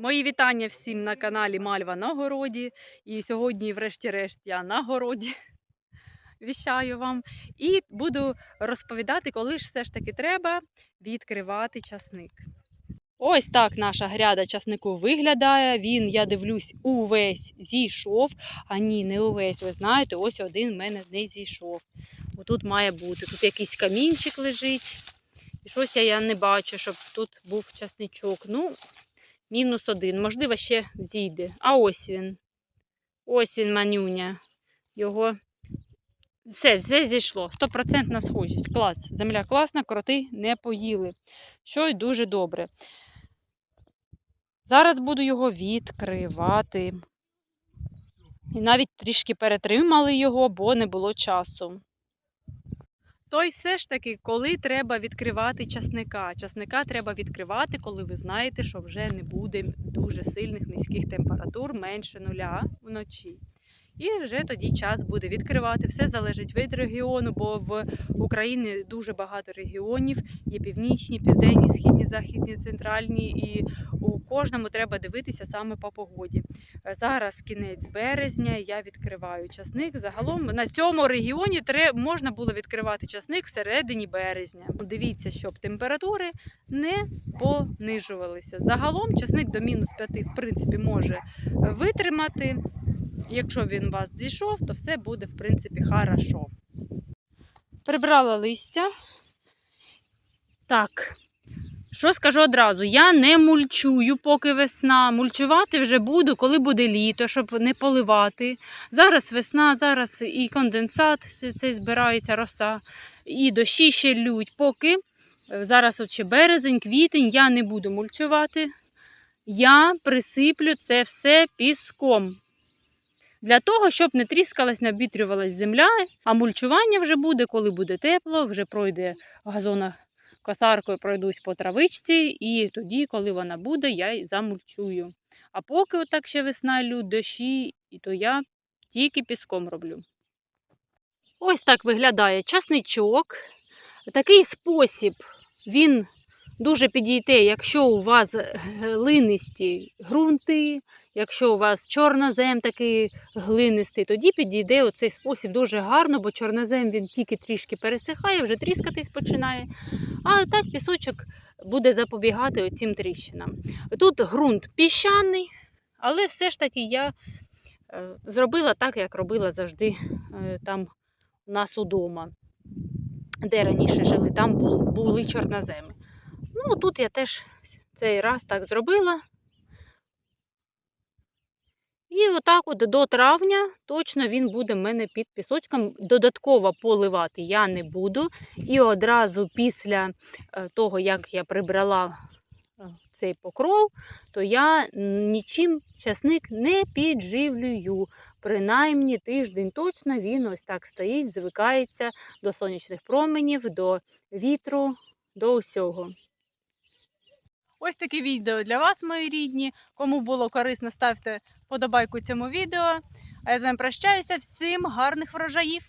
Мої вітання всім на каналі Мальва на городі. І сьогодні, врешті-решт, я на городі віщаю вам. І буду розповідати, коли ж все ж таки треба відкривати часник. Ось так наша гряда часнику виглядає. Він, я дивлюсь, увесь зійшов. А ні, не увесь. Ви знаєте, ось один в мене не зійшов. Отут має бути. Тут якийсь камінчик лежить. І щось я- не бачу, щоб тут був часничок. Ну, мінус один. Можливо, ще зійде. А ось він. Ось він, манюня. Його. Все, все зійшло. Стопроцентна схожість. Клас. Земля класна, кроти не поїли. Що й дуже добре. Зараз буду його відкривати. І навіть трішки перетримали його, бо не було часу. То й все ж таки, коли треба відкривати часника. Часника треба відкривати, коли ви знаєте, що вже не буде дуже сильних низьких температур, менше нуля вночі. І вже тоді час буде відкривати. Все залежить від регіону, бо в Україні дуже багато регіонів. Є північні, південні, східні, західні, центральні, і у кожному треба дивитися саме по погоді. Е, Зараз кінець березня, я відкриваю часник. Загалом на цьому регіоні можна було відкривати часник всередині березня. Дивіться, щоб температури не понижувалися. Загалом часник до мінус 5 в принципі може витримати. Якщо він у вас зійшов, то все буде в принципі хорошо. Прибрала листя. Так. Що скажу одразу? Я не мульчую, поки весна. Мульчувати вже буду, коли буде літо, щоб не поливати. Зараз весна, зараз і конденсат цей збирається роса, і дощі ще лють. Поки е, зараз от ще березень, квітень, я не буду мульчувати. Я присиплю це все піском. Для того, щоб не тріскалась, не обітрювалась земля, а мульчування вже буде, коли буде тепло, вже пройде газона косаркою пройдусь по травичці, і тоді, коли вона буде, я й замульчую. А поки отак ще весна лють, дощі, і то я тільки піском роблю. Ось так виглядає часничок. Такий спосіб він дуже підійде, якщо у вас глинисті ґрунти, якщо у вас чорнозем такий глинистий, тоді підійде оцей спосіб дуже гарно, бо чорнозем він тільки трішки пересихає, вже тріскатись починає. А так пісочок буде запобігати оцім тріщинам. Тут ґрунт піщаний, але все ж таки я е, зробила так, як робила завжди е, там у нас удома, де раніше жили, там були чорноземи. Ну, тут я теж цей раз так зробила. І отак от до травня точно він буде в мене під пісочком. Додатково поливати я не буду. І одразу після е, того, як я прибрала е, цей покров, то я нічим часник не підживлюю. Принаймні тиждень точно він ось так стоїть, звикається до сонячних променів, до вітру, до усього. Ось таке відео для вас, мої рідні. Кому було корисно, ставте подобайку цьому відео. А я з вами прощаюся. Всім гарних врожаїв!